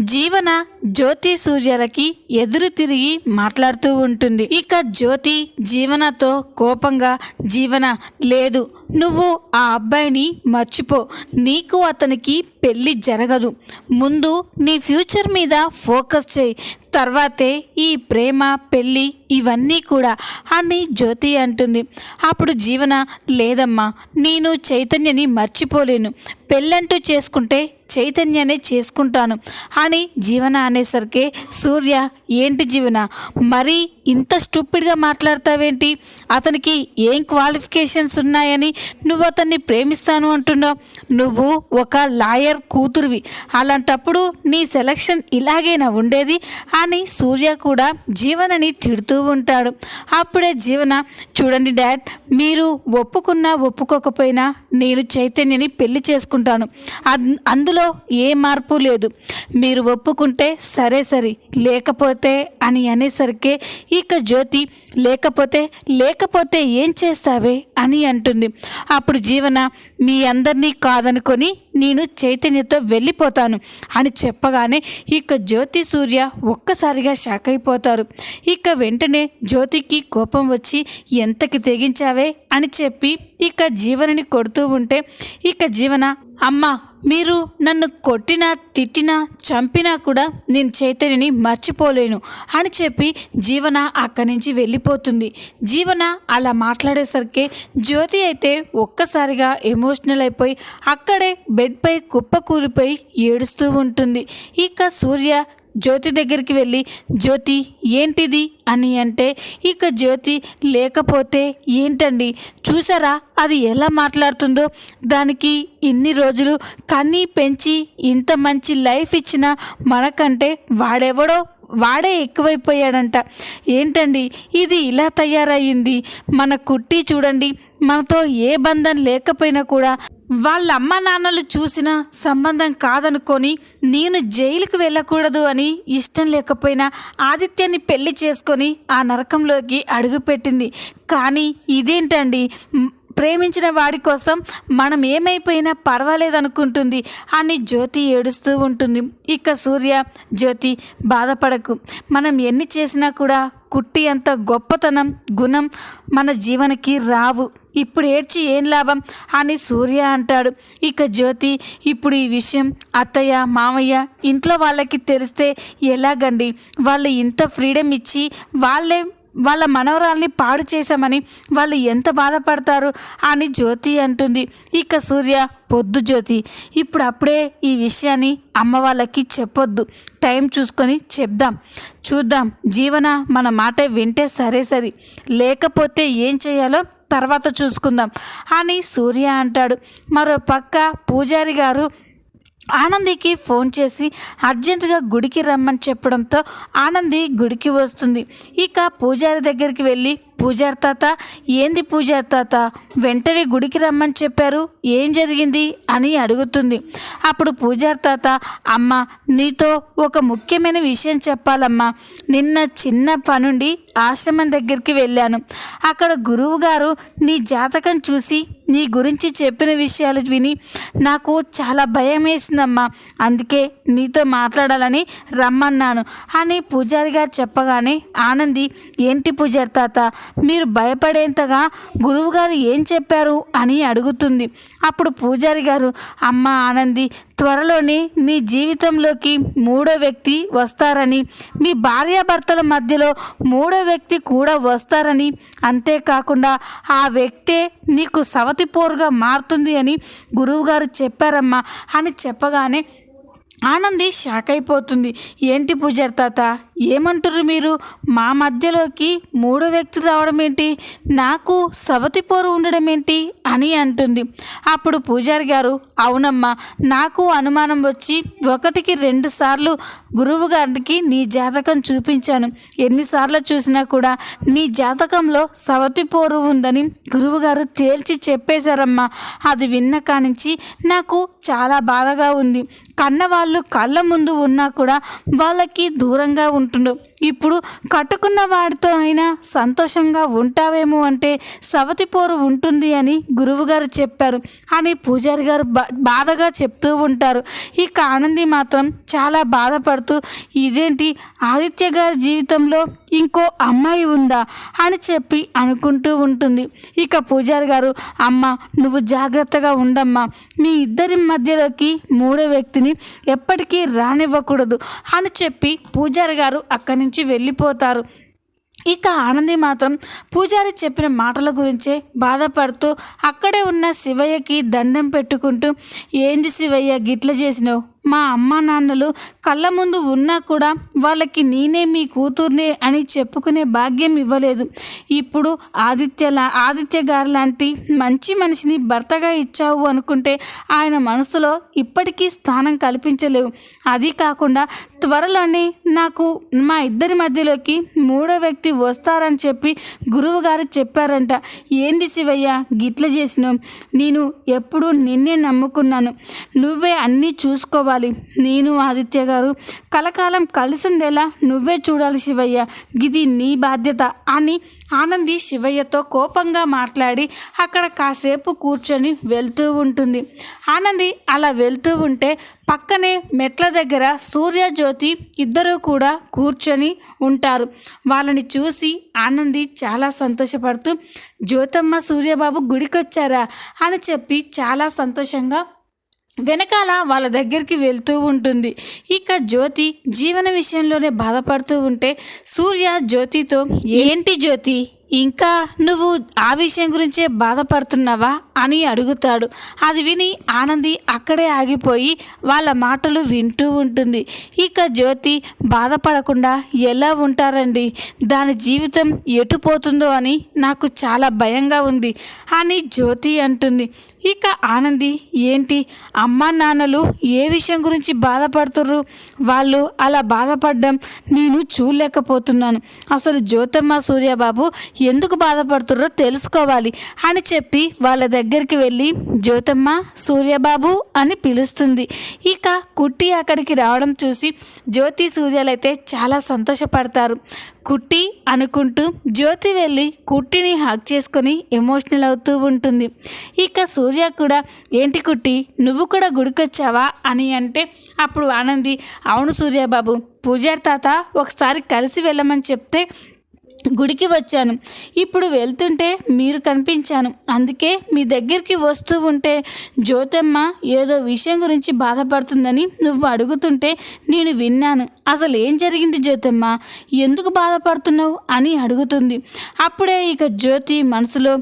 జీవన జ్యోతి సూర్యలకి ఎదురు తిరిగి మాట్లాడుతూ ఉంటుంది. ఇక జ్యోతి జీవనతో కోపంగా జీవన లేదు నువ్వు ఆ అబ్బాయిని మర్చిపో నీకు అతనికి పెళ్ళి జరగదు. ముందు నీ ఫ్యూచర్ మీద ఫోకస్ చేయి. తర్వాతే ఈ ప్రేమ పెళ్ళి ఇవన్నీ కూడా అని జ్యోతి అంటుంది. అప్పుడు జీవన లేదమ్మా నేను చైతన్యని మర్చిపోలేను. పెళ్ళంటూ చేసుకుంటే చైతన్యనే చేసుకుంటాను. అని జీవన అనేసరికి సూర్య ఏంటి జీవన? మరీ ఇంత స్టూపిడ్గా మాట్లాడతావేంటి? అతనికి ఏం క్వాలిఫికేషన్స్ ఉన్నాయని నువ్వు అతన్ని ప్రేమిస్తాను అంటున్నావు. నువ్వు ఒక లాయర్ కూతురువి. అలాంటప్పుడు నీ సెలక్షన్ ఇలాగేనా ఉండేది? అని సూర్య కూడా జీవనని తిడుతూ ఉంటాడు. అప్పుడే జీవన చూడండి డాడ్ మీరు ఒప్పుకున్నా ఒప్పుకోకపోయినా నేను చైతన్యని పెళ్ళి చేసుకుంటాను. అన్- అందులో ఏ మార్పు లేదు. మీరు ఒప్పుకుంటే సరే సరే లేకపోతే అని అనేసరికి ఇక జ్యోతి లేకపోతే లేకపోతే ఏం చేస్తావే? అని అంటుంది. అప్పుడు జీవన మీ అందరినీ కాదనుకొని నేను చైతన్యతో వెళ్ళిపోతాను అని చెప్పగానే ఇక జ్యోతి సూర్య ఒక్కసారిగా షాక్ అయిపోతారు. ఇక వెంటనే జ్యోతికి కోపం వచ్చి ఎంతకి తెగించావే? అని చెప్పి ఇక జీవనని కొడుతూ ఉంటే ఇక జీవన అమ్మ మీరు నన్ను కొట్టినా తిట్టినా చంపినా కూడా నేను చైతన్యని మర్చిపోలేను అని చెప్పి జీవన అక్కడి నుంచి వెళ్ళిపోతుంది. జీవన అలా మాట్లాడేసరికి జ్యోతి అయితే ఒక్కసారిగా ఎమోషనల్ అయిపోయి అక్కడే బెడ్పై కుప్ప కూలిపోయి ఏడుస్తూ ఉంటుంది. ఇక సూర్య జ్యోతి దగ్గరికి వెళ్ళి జ్యోతి ఏంటిది? అని అంటే ఇక జ్యోతి లేకపోతే ఏంటండి? చూసారా? అది ఎలా మాట్లాడుతుందో? దానికి ఇన్ని రోజులు కన్నీ పెంచి ఇంత మంచి లైఫ్ ఇచ్చిన మనకంటే వాడెవడో వాడే ఎక్కువైపోయాడంట. ఏంటండి? ఇది ఇలా తయారయ్యింది? మన కుట్టి చూడండి. మనతో ఏ బంధం లేకపోయినా కూడా వాళ్ళ అమ్మ నాన్నలు చూసిన సంబంధం కాదనుకొని నేను జైలుకు వెళ్ళకూడదు అని ఇష్టం లేకపోయినా ఆదిత్యాన్ని పెళ్ళి చేసుకొని ఆ నరకంలోకి అడుగుపెట్టింది. కానీ ఇదేంటండి? ప్రేమించిన వాడి కోసం మనం ఏమైపోయినా పర్వాలేదనుకుంటుంది అని జ్యోతి ఏడుస్తూ ఉంటుంది. ఇక సూర్య జ్యోతి బాధపడకు. మనం ఎన్ని చేసినా కూడా కుట్టి అంత గొప్పతనం గుణం మన జీవనకి రావు. ఇప్పుడు ఏడ్చి ఏం లాభం అని సూర్య అంటాడు. ఇక జ్యోతి ఇప్పుడు ఈ విషయం అత్తయ్య మామయ్య ఇంట్లో వాళ్ళకి తెలిస్తే ఎలాగండి? వాళ్ళు ఇంత ఫ్రీడమ్ ఇచ్చి వాళ్ళే వాళ్ళ మనవరాల్ని పాడు చేశామని వాళ్ళు ఎంత బాధపడతారు అని జ్యోతి అంటుంది. ఇక సూర్య పొద్దు జ్యోతి ఇప్పుడు అప్పుడే ఈ విషయాన్ని అమ్మ వాళ్ళకి చెప్పొద్దు. టైం చూసుకొని చెప్దాం. చూద్దాం. జీవన మన మాట వింటే సరే సరి. లేకపోతే ఏం చేయాలో తర్వాత చూసుకుందాం అని సూర్య అంటాడు. మరో పక్క పూజారి గారు ఆనందికి ఫోన్ చేసి అర్జెంటుగా గుడికి రమ్మని చెప్పడంతో ఆనంది గుడికి వస్తుంది. ఇక పూజారి దగ్గరికి వెళ్ళి పూజారి తాత? ఏంది పూజారి తాత? వెంటనే గుడికి రమ్మని చెప్పారు. ఏం జరిగింది? అని అడుగుతుంది. అప్పుడు పూజారి తాత అమ్మ నీతో ఒక ముఖ్యమైన విషయం చెప్పాలమ్మా. నిన్న చిన్న పనుండి ఆశ్రమం దగ్గరికి వెళ్ళాను. అక్కడ గురువు గారు నీ జాతకం చూసి నీ గురించి చెప్పిన విషయాలు విని నాకు చాలా భయం వేసిందమ్మా. అందుకే నీతో మాట్లాడాలని రమ్మన్నాను. అని పూజారి గారు చెప్పగానే ఆనంది ఏంటి పూజారి తాత? మీరు భయపడేంతగా గురువుగారు ఏం చెప్పారు అని అడుగుతుంది. అప్పుడు పూజారి గారు అమ్మ ఆనంది త్వరలోనే మీ జీవితంలోకి మూడో వ్యక్తి వస్తారని మీ భార్యాభర్తల మధ్యలో మూడో వ్యక్తి కూడా వస్తారని అంతేకాకుండా ఆ వ్యక్తే నీకు సవతిపోరుగా మారుతుంది అని గురువుగారు చెప్పారమ్మా అని చెప్పగానే ఆనంది షాక్ అయిపోతుంది ఏంటి పూజారి తాత? ఏమంటారు మీరు? మా మధ్యలోకి మూడో వ్యక్తి రావడం ఏంటి? నాకు సవతి పోరు ఉండడం ఏంటి? అని అంటుంది. అప్పుడు పూజారి గారు అవునమ్మా నాకు అనుమానం వచ్చి ఒకటికి రెండు సార్లు గురువు గారికి నీ జాతకం చూపించాను. ఎన్నిసార్లు చూసినా కూడా నీ జాతకంలో సవతి పోరు ఉందని గురువుగారు తేల్చి చెప్పేశారమ్మా. అది విన్న కానించి నాకు చాలా బాధగా ఉంది. కన్నవాళ్ళు కళ్ళ ముందు ఉన్నా కూడా వాళ్ళకి దూరంగా ఉంటుండు. ఇప్పుడు కట్టుకున్న వాడితో అయినా సంతోషంగా ఉంటావేమో అంటే సవతి పోరు ఉంటుంది అని గురువుగారు చెప్పారు. అని పూజారి గారు బా బాధగా చెప్తూ ఉంటారు. ఇక ఆనంది మాత్రం చాలా బాధపడుతూ ఇదేంటి? ఆదిత్య గారి జీవితంలో ఇంకో అమ్మాయి ఉందా? అని చెప్పి అనుకుంటూ ఉంటుంది. ఇక పూజారి గారు అమ్మ నువ్వు జాగ్రత్తగా ఉండమ్మా. మీ ఇద్దరి మధ్యలోకి మూడో వ్యక్తిని ఎప్పటికీ రానివ్వకూడదు. అని చెప్పి పూజారి గారు అక్కడి నుంచి వెళ్ళిపోతారు. ఇక ఆనంది మాత్రం పూజారి చెప్పిన మాటల గురించే బాధపడుతూ అక్కడే ఉన్న శివయ్యకి దండం పెట్టుకుంటూ ఏంది శివయ్య గిట్ల చేసినావు? మా అమ్మ నాన్నలు కళ్ళ ముందు ఉన్నా కూడా వాళ్ళకి నేనే మీ కూతుర్నే అని చెప్పుకునే భాగ్యం ఇవ్వలేదు. ఇప్పుడు ఆదిత్యలా ఆదిత్య గారు లాంటి మంచి మనిషిని భర్తగా ఇచ్చావు అనుకుంటే ఆయన మనసులో ఇప్పటికీ స్థానం కల్పించలేవు. అది కాకుండా త్వరలోనే నాకు మా ఇద్దరి మధ్యలోకి మూడో వ్యక్తి వస్తారని చెప్పి గురువు గారు చెప్పారంట. ఏంది శివయ్య గిట్ల చేసినావు? నేను ఎప్పుడూ నిన్నే నమ్ముకున్నాను. నువ్వే అన్నీ చూసుకోవాలి. నేను ఆదిత్య గారు కలకాలం కలిసి ఉండేలా నువ్వే చూడాలి శివయ్య. గిది నీ బాధ్యత అని ఆనంది శివయ్యతో కోపంగా మాట్లాడి అక్కడ కాసేపు కూర్చొని వెళ్తూ ఉంటుంది. ఆనంది అలా వెళ్తూ ఉంటే పక్కనే మెట్ల దగ్గర సూర్యజ్యోతి ఇద్దరూ కూడా కూర్చొని ఉంటారు. వాళ్ళని చూసి ఆనంది చాలా సంతోషపడుతూ జ్యోతమ్మ సూర్యబాబు గుడికొచ్చారా? అని చెప్పి చాలా సంతోషంగా వెనకాల వాళ్ళ దగ్గరికి వెళ్తూ ఉంటుంది. ఇక జ్యోతి జీవన విషయంలోనే బాధపడుతూ ఉంటే సూర్య జ్యోతితో ఏంటి జ్యోతి? ఇంకా నువ్వు ఆ విషయం గురించే బాధపడుతున్నావా? అని అడుగుతాడు. అది విని ఆనంది అక్కడే ఆగిపోయి వాళ్ళ మాటలు వింటూ ఉంటుంది. ఇక జ్యోతి బాధపడకుండా ఎలా ఉంటారండి? దాని జీవితం ఎటు పోతుందో అని నాకు చాలా భయంగా ఉంది అని జ్యోతి అంటుంది. ఇక ఆనంది ఏంటి? అమ్మా నాన్నలు ఏ విషయం గురించి బాధపడుతుర్రు? వాళ్ళు అలా బాధపడడం నేను చూడలేకపోతున్నాను. అసలు జ్యోతమ్మ సూర్యబాబు ఎందుకు బాధపడుతుర్రో తెలుసుకోవాలి అని చెప్పి వాళ్ళ దగ్గర దగ్గరికి వెళ్ళి జ్యోతమ్మ సూర్యబాబు అని పిలుస్తుంది. ఇక కుట్టి అక్కడికి రావడం చూసి జ్యోతి సూర్యలైతే చాలా సంతోషపడతారు. కుట్టి అనుకుంటూ జ్యోతి వెళ్ళి కుట్టిని హాక్ చేసుకొని ఎమోషనల్ అవుతూ ఉంటుంది. ఇక సూర్య కూడా ఏంటి కుట్టి నువ్వు కూడా గుడికొచ్చావా? అని అంటే అప్పుడు ఆనంది అవును సూర్యబాబు పూజారి తాత ఒకసారి కలిసి వెళ్ళమని చెప్తే గుడికి వచ్చాను. ఇప్పుడు వెళ్తుంటే మీరు కనిపించాను. అందుకే మీ దగ్గరికి వస్తూ ఉంటే జ్యోతమ్మ ఏదో విషయం గురించి బాధపడుతుందని నువ్వు అడుగుతుంటే నేను విన్నాను. అసలు ఏం జరిగింది జ్యోతమ్మ? ఎందుకు బాధపడుతున్నావు అని అడుగుతుంది. అప్పుడే ఇక జ్యోతి మనసులో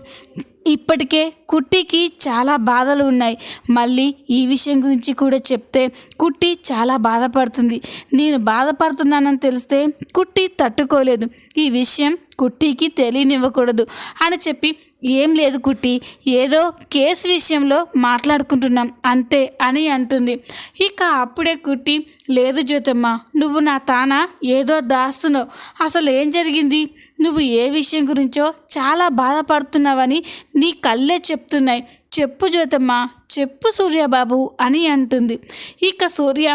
ఇప్పటికే కుట్టికి చాలా బాధలు ఉన్నాయి. మళ్ళీ ఈ విషయం గురించి కూడా చెప్తే కుట్టి చాలా బాధపడుతుంది. నేను బాధపడుతున్నానని తెలిస్తే కుట్టి తట్టుకోలేదు. ఈ విషయం కుట్టికి తెలియనివ్వకూడదు అని చెప్పి ఏం లేదు కుట్టి ఏదో కేసు విషయంలో మాట్లాడుకుంటున్నాం అంతే అని అంటుంది. ఇక అప్పుడే కుట్టి లేదు జ్యోతమ్మ నువ్వు నా తాన? ఏదో దాస్తున్నావు. అసలు ఏం జరిగింది? నువ్వు ఏ విషయం గురించో చాలా బాధపడుతున్నావని నీ కళ్ళే చెప్తున్నాయి. చెప్పు జ్యోతమ్మ చెప్పు సూర్యబాబు అని అంటుంది. ఇక సూర్య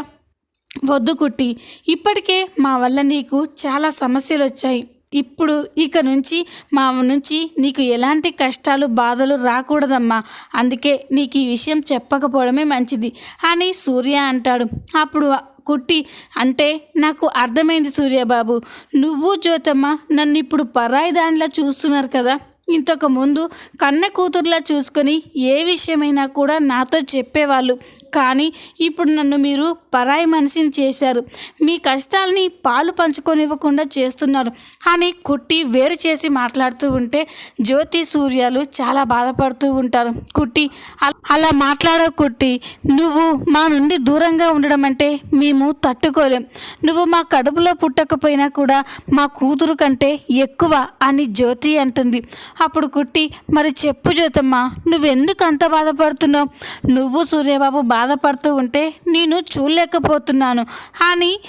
వద్దు కుట్టి ఇప్పటికే మా వల్ల నీకు చాలా సమస్యలు వచ్చాయి ఇప్పుడు ఇక నుంచి మా నుంచి నీకు ఎలాంటి కష్టాలు బాధలు రాకూడదమ్మా. అందుకే నీకు ఈ విషయం చెప్పకపోవడమే మంచిది అని సూర్య అంటాడు. అప్పుడు కుట్టి అంటే నాకు అర్థమైంది సూర్యబాబు. నువ్వు జ్యోతమ్మ నన్ను ఇప్పుడు పరాయి దానిలా చూస్తున్నారు కదా. ఇంతకుముందు కన్న కూతుర్లా చూసుకొని ఏ విషయమైనా కూడా నాతో చెప్పేవాళ్ళు. కానీ ఇప్పుడు నన్ను మీరు పరాయి మనిషిని చేశారు. మీ కష్టాలని పాలు పంచుకొనివ్వకుండా చేస్తున్నారు. అని కుట్టి వేరు చేసి మాట్లాడుతూ ఉంటే జ్యోతి సూర్యాలు చాలా బాధపడుతూ ఉంటారు. కుట్టి అలా మాట్లాడో కుట్టి. నువ్వు మా నుండి దూరంగా ఉండడం అంటే మేము తట్టుకోలేం. నువ్వు మా కడుపులో పుట్టకపోయినా కూడా మా కూతురు కంటే ఎక్కువ అని జ్యోతి అంటుంది. అప్పుడు కుట్టి మరి చెప్పు జ్యోతమ్మ నువ్వెందుకు అంత బాధపడుతున్నావు? నువ్వు సూర్యబాబు బాధపడుతూ ఉంటే నేను చూడలేకపోతున్నాను అని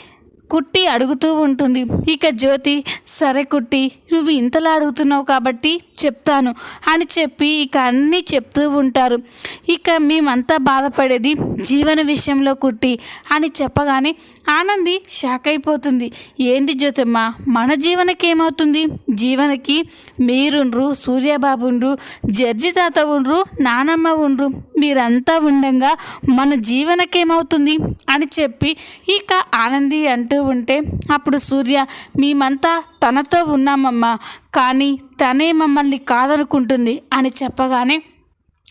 కుట్టి అడుగుతూ ఉంటుంది. ఇక జ్యోతి సరే కుట్టి నువ్వు ఇంతలా అడుగుతున్నావు కాబట్టి చెప్తాను అని చెప్పి ఇక అన్నీ చెప్తూ ఉంటారు. ఇక మేమంతా బాధపడేది జీవన విషయంలో కుట్టి అని చెప్పగానే ఆనంది షాక్ అయిపోతుంది. ఏంది జ్యోతమ్మ మన జీవనకి ఏమవుతుంది జీవనకి మీరుండ్రు సూర్యబాబు ఉండ్రు జడ్జి తాత ఉండ్రు నానమ్మ ఉండ్రు మీరంతా ఉండంగా మన జీవనకేమవుతుంది? అని చెప్పి ఇక ఆనంది అంటూ ఉంటే అప్పుడు సూర్య మేమంతా తనతో ఉన్నామమ్మా కానీ తనే మమ్మల్ని కాదనుకుంటుంది అని చెప్పగానే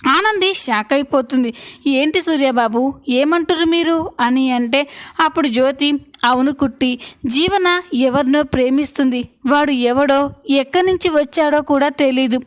ఆనంది షాక్ అయిపోతుంది. ఏంటి సూర్యబాబు? ఏమంటారు మీరు? అని అంటే అప్పుడు జ్యోతి అవును కుట్టి జీవన ఎవరినో ప్రేమిస్తుంది. వాడు ఎవడో ఎక్కడి నుంచి వచ్చాడో కూడా తెలీదు.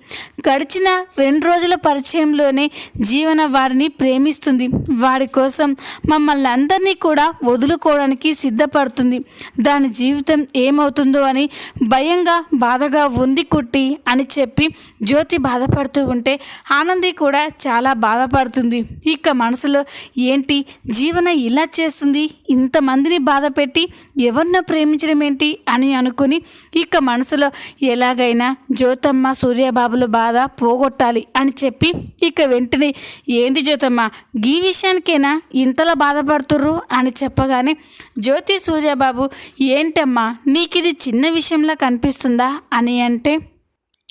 గడిచిన రెండు రోజుల పరిచయంలోనే జీవన వారిని ప్రేమిస్తుంది. వారి కోసం మమ్మల్ని అందరినీ కూడా వదులుకోవడానికి సిద్ధపడుతుంది. దాని జీవితం ఏమవుతుందో అని భయంగా బాధగా ఉంది కుట్టి అని చెప్పి జ్యోతి బాధపడుతూ ఉంటే ఆనంది కూడా చాలా బాధపడుతుంది. ఇక మనసులో ఏంటి? జీవన ఇలా చేస్తుంది. ఇంతమందిని బాధ పెట్టి ఎవరినో ప్రేమించడం ఏంటి అని అనుకుని ఇక మనసులో ఎలాగైనా జ్యోతమ్మ సూర్యబాబుల బాధ పోగొట్టాలి అని చెప్పి ఇక వెంటనే ఏంది జ్యోతమ్మ? ఈ విషయానికైనా ఇంతలా బాధపడుతుర్రు అని చెప్పగానే జ్యోతి సూర్యబాబు ఏంటమ్మా? నీకు ఇది చిన్న విషయంలా కనిపిస్తుందా? అని అంటే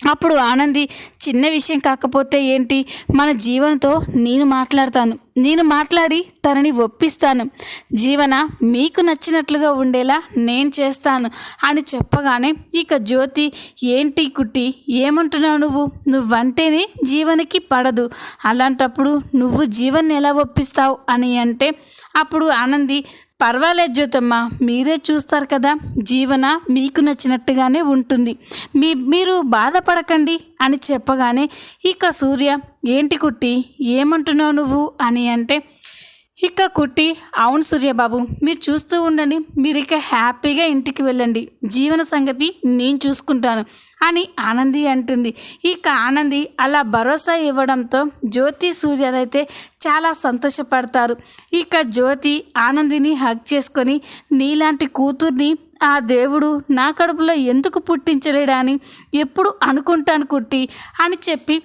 అప్పుడు ఆనంది చిన్న విషయం కాకపోతే ఏంటి? మన జీవనతో నేను మాట్లాడతాను. నేను మాట్లాడి తనని ఒప్పిస్తాను. జీవన మీకు నచ్చినట్లుగా ఉండేలా నేను చేస్తాను అని చెప్పగానే ఇక జ్యోతి ఏంటి కుట్టి? ఏమంటున్నావు నువ్వు? నువ్వంటేనే జీవనకి పడదు. అలాంటప్పుడు నువ్వు జీవన్ని ఎలా ఒప్పిస్తావు? అని అంటే అప్పుడు ఆనంది పర్వాలేదు జ్యోతమ్మ మీరే చూస్తారు కదా జీవన మీకు నచ్చినట్టుగానే ఉంటుంది. మీ మీరు బాధపడకండి అని చెప్పగానే ఇక సూర్య ఏంటి కుట్టి ఏమంటున్నావు నువ్వు అని అంటే ఇక కుట్టి అవును సూర్యబాబు మీరు చూస్తూ ఉండండి మీరు ఇక హ్యాపీగా ఇంటికి వెళ్ళండి. జీవన సంగతి నేను చూసుకుంటాను అని ఆనంది అంటుంది. ఇక ఆనంది అలా భరోసా ఇవ్వడంతో జ్యోతి సూర్యలైతే చాలా సంతోషపడతారు. ఇక జ్యోతి ఆనందిని హగ్ చేసుకొని నీలాంటి కూతుర్ని ఆ దేవుడు నా కడుపులో ఎందుకు పుట్టించలేడా అని ఎప్పుడు అనుకుంటాను కుట్టి అని చెప్పి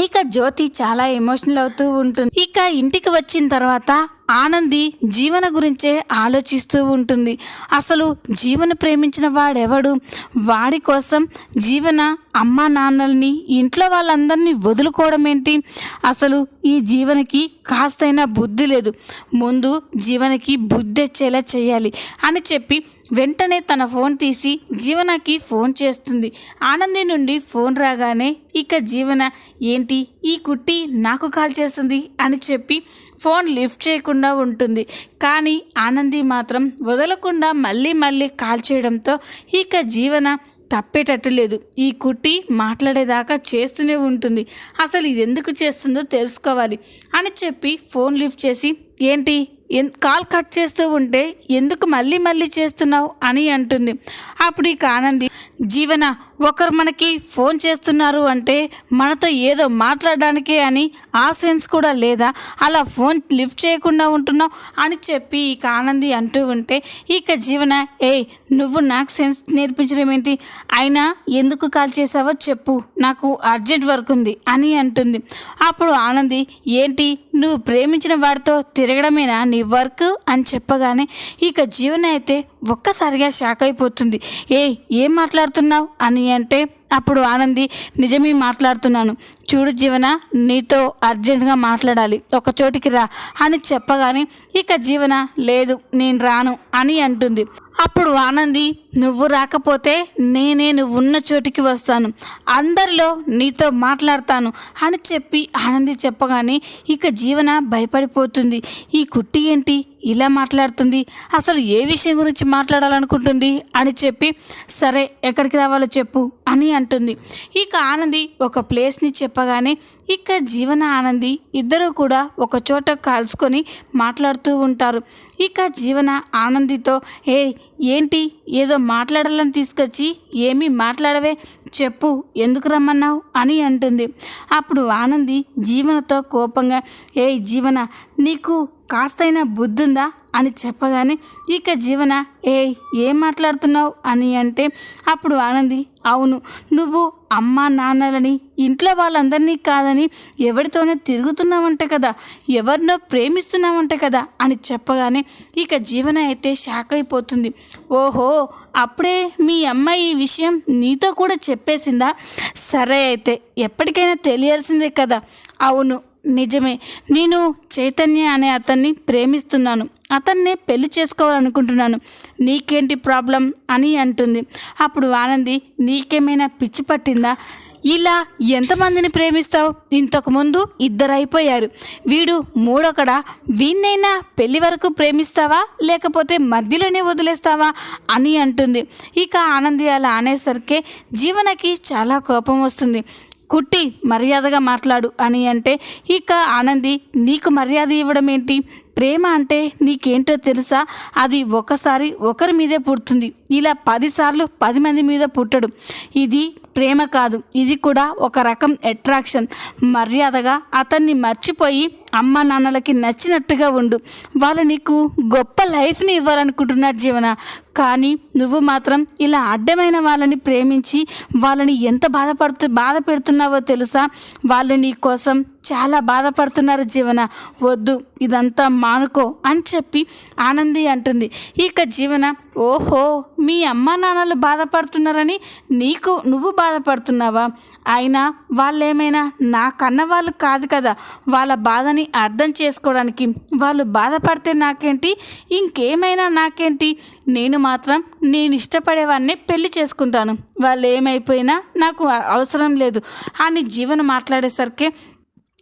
ఇక జ్యోతి చాలా ఎమోషనల్ అవుతూ ఉంటుంది. ఇక ఇంటికి వచ్చిన తర్వాత ఆనంది జీవన గురించే ఆలోచిస్తూ ఉంటుంది. అసలు జీవన ప్రేమించిన వాడెవడు? వాడి కోసం జీవన అమ్మ నాన్నల్ని ఇంట్లో వాళ్ళందరినీ వదులుకోవడం ఏంటి? అసలు ఈ జీవనకి కాస్తైనా బుద్ధి లేదు. ముందు జీవనకి బుద్ధి వచ్చేలా చేయాలి అని చెప్పి వెంటనే తన ఫోన్ తీసి జీవనకి ఫోన్ చేస్తుంది. ఆనంది నుండి ఫోన్ రాగానే ఇక జీవన ఏంటి? ఈ కుట్టి నాకు కాల్ చేస్తుంది అని చెప్పి ఫోన్ లిఫ్ట్ చేయకుండా ఉంటుంది. కానీ ఆనంది మాత్రం వదలకుండా మళ్ళీ మళ్ళీ కాల్ చేయడంతో ఇక జీవన తప్పేటట్టు లేదు. ఈ కుట్టి మాట్లాడేదాకా చేస్తూనే ఉంటుంది. అసలు ఇది ఎందుకు చేస్తుందో తెలుసుకోవాలి అని చెప్పి ఫోన్ లిఫ్ట్ చేసి ఏంటి? ఎన్ కాల్ కట్ చేస్తూ ఉంటే ఎందుకు మళ్ళీ మళ్ళీ చేస్తున్నావు అని అంటుంది. అప్పుడు ఇక ఆనంది జీవన ఒకరు మనకి ఫోన్ చేస్తున్నారు అంటే మనతో ఏదో మాట్లాడడానికే అని ఆ సెన్స్ కూడా లేదా? అలా ఫోన్ లిఫ్ట్ చేయకుండా ఉంటున్నావు అని చెప్పి ఇక ఆనంది అంటూ ఉంటే ఇక జీవన ఏ నువ్వు నాకు సెన్స్ నేర్పించడం ఏంటి? అయినా ఎందుకు కాల్ చేసావో చెప్పు నాకు అర్జెంట్ వర్క్ ఉంది అని అంటుంది. అప్పుడు ఆనంది ఏంటి? నువ్వు ప్రేమించిన వాడితో తిరగడమేనా? నీ వర్క్ అని చెప్పగానే ఇక జీవన అయితే ఒక్కసారిగా షాక్ అయిపోతుంది. ఏ ఏం మాట్లాడుతున్నావు? అని అంటే అప్పుడు ఆనంది నిజమే మాట్లాడుతున్నాను. చూడు జీవన నీతో అర్జెంటుగా మాట్లాడాలి. ఒక చోటికి రా అని చెప్పగానే ఇక జీవన లేదు నేను రాను అని అంటుంది. అప్పుడు ఆనంది నువ్వు రాకపోతే నేనే నువ్వు ఉన్న చోటికి వస్తాను. అందరిలో నీతో మాట్లాడతాను అని చెప్పి ఆనంది చెప్పగానే ఇక జీవన భయపడిపోతుంది. ఈ కుట్టి ఏంటి? ఇలా మాట్లాడుతుంది. అసలు ఏ విషయం గురించి మాట్లాడాలనుకుంటుంది? అని చెప్పి సరే ఎక్కడికి రావాలో చెప్పు అని అంటుంది. ఇక ఆనంది ఒక ప్లేస్ని చెప్పగానే ఇక జీవన ఆనంది ఇద్దరు కూడా ఒక చోట కలుసుకొని మాట్లాడుతూ ఉంటారు. ఇక జీవన ఆనందితో ఏ ఏంటి? ఏదో మాట్లాడాలని తీసుకొచ్చి ఏమీ మాట్లాడవే చెప్పు ఎందుకు రమ్మన్నావు? అని అంటుంది. అప్పుడు ఆనంది జీవనతో కోపంగా ఏ జీవన నీకు కాస్తైనా బుద్ధుందా అని చెప్పగానే ఇక జీవన ఏ ఏం మాట్లాడుతున్నావు? అని అంటే అప్పుడు ఆనంది అవును నువ్వు అమ్మ నాన్నలని ఇంట్లో వాళ్ళందరినీ కాదని ఎవరితోనో తిరుగుతున్నావంట కదా ఎవరినో ప్రేమిస్తున్నావంట కదా అని చెప్పగానే ఇక జీవన అయితే షాక్ అయిపోతుంది. ఓహో అప్పుడే మీ అమ్మాయి ఈ విషయం నీతో కూడా చెప్పేసిందా? సరే అయితే ఎప్పటికైనా తెలియాల్సిందే కదా. అవును నిజమే. నేను చైతన్య అనే అతన్ని ప్రేమిస్తున్నాను. అతన్నే పెళ్ళి చేసుకోవాలనుకుంటున్నాను. నీకేంటి ప్రాబ్లం అని అంటుంది. అప్పుడు ఆనంది నీకేమైనా పిచ్చి పట్టిందా? ఇలా ఎంతమందిని ప్రేమిస్తావు? ఇంతకుముందు ఇద్దరు అయిపోయారు వీడు మూడొకడా? వీణ్ణైనా పెళ్ళి వరకు ప్రేమిస్తావా? లేకపోతే మధ్యలోనే వదిలేస్తావా? అని అంటుంది. ఇక ఆనంది అలా అనేసరికి జీవనకి చాలా కోపం వస్తుంది. కుట్టి మర్యాదగా మాట్లాడు అని అంటే ఇక ఆనంది నీకు మర్యాద ఇవ్వడం ఏంటి? ప్రేమ అంటే నీకేంటో తెలుసా? అది ఒకసారి ఒకరి మీదే పుడుతుంది. ఇలా పదిసార్లు పది మంది మీద పుట్టడు. ఇది ప్రేమ కాదు. ఇది కూడా ఒక రకం అట్రాక్షన్ మర్యాదగా అతన్ని మర్చిపోయి అమ్మ నాన్నలకి నచ్చినట్టుగా ఉండు. వాళ్ళు నీకు గొప్ప లైఫ్ని ఇవ్వాలనుకుంటున్నారు జీవన. కానీ నువ్వు మాత్రం ఇలా అడ్డమైన వాళ్ళని ప్రేమించి వాళ్ళని ఎంత బాధపడుతు బాధ పెడుతున్నావో తెలుసా? వాళ్ళు నీ కోసం చాలా బాధపడుతున్నారు జీవన. వద్దు ఇదంతా మానుకో అని చెప్పి ఆనంది అంటుంది. ఇక జీవన ఓహో మీ అమ్మ నాన్నలు బాధపడుతున్నారని నీకు నువ్వు బాధపడుతున్నావా? అయినా వాళ్ళేమైనా నా కన్న వాళ్ళు కాదు కదా వాళ్ళ బాధని అర్థం చేసుకోవడానికి వాళ్ళు బాధపడితే నాకేంటి? ఇంకేమైనా నాకేంటి? నేను మాత్రం నేను ఇష్టపడేవాడిని పెళ్ళి చేసుకుంటాను. వాళ్ళు ఏమైపోయినా నాకు అవసరం లేదు. అని జీవన మాట్లాడేసరికి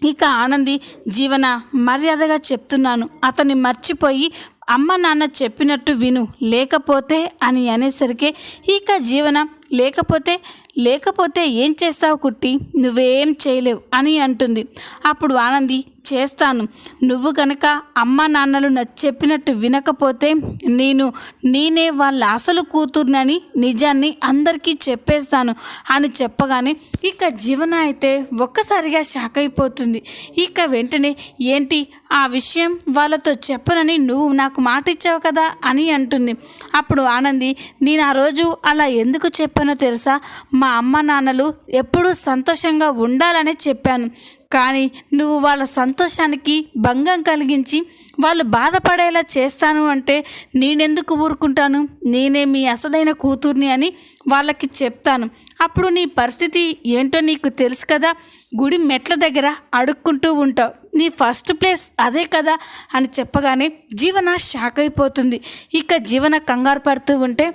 ఇక ఆనంది జీవన మర్యాదగా చెప్తున్నాను. అతన్ని మర్చిపోయి అమ్మ నాన్న చెప్పినట్టు విను. లేకపోతే అని అనేసరికి ఇక జీవన లేకపోతే లేకపోతే ఏం చేస్తావు కుట్టి? నువ్వేం చేయలేవు అని అంటుంది. అప్పుడు ఆనంది చేస్తాను. నువ్వు కనుక అమ్మ నాన్నలు చెప్పినట్టు వినకపోతే నేను నేనే వాళ్ళ అసలు కూతుర్నని నిజాన్ని అందరికీ చెప్పేస్తాను అని చెప్పగానే ఇక జీవన అయితే ఒక్కసారిగా షాక్ అయిపోతుంది. ఇక వెంటనే ఏంటి? ఆ విషయం వాళ్ళతో చెప్పనని నువ్వు నాకు మాట ఇచ్చావు కదా? అని అంటుంది. అప్పుడు ఆనంది నేను ఆ రోజు అలా ఎందుకు చెప్పానో తెలుసా? మా అమ్మ నాన్నలు ఎప్పుడూ సంతోషంగా ఉండాలని చెప్పాను. కానీ నువ్వు వాళ్ళ సంతోషానికి భంగం కలిగించి వాళ్ళు బాధపడేలా చేస్తాను అంటే నేనెందుకు ఊరుకుంటాను? నేనే మీ అసలైన కూతుర్ని అని వాళ్ళకి చెప్తాను. అప్పుడు నీ పరిస్థితి ఏంటో నీకు తెలుసు కదా? గుడి మెట్ల దగ్గర అడుక్కుంటూ ఉంటావు. నీ ఫస్ట్ ప్లేస్ అదే కదా అని చెప్పగానే జీవన షాక్ అయిపోతుంది. ఇక జీవన కంగారు పడుతూ ఉంటే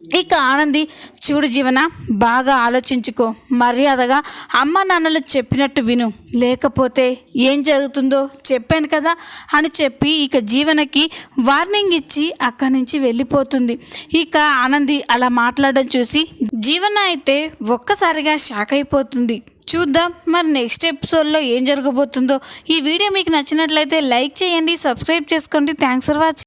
ఇక ఆనంది చూడు జీవన బాగా ఆలోచించుకో. మర్యాదగా అమ్మ నాన్నలు చెప్పినట్టు విను. లేకపోతే ఏం జరుగుతుందో చెప్పాను కదా అని చెప్పి ఇక జీవనకి వార్నింగ్ ఇచ్చి అక్కడి నుంచి వెళ్ళిపోతుంది. ఇక ఆనంది అలా మాట్లాడడం చూసి జీవన అయితే ఒక్కసారిగా షాక్ అయిపోతుంది. చూద్దాం మరి నెక్స్ట్ ఎపిసోడ్లో ఏం జరగబోతుందో. ఈ వీడియో మీకు నచ్చినట్లయితే లైక్ చేయండి సబ్స్క్రైబ్ చేసుకోండి. Thanks for watching.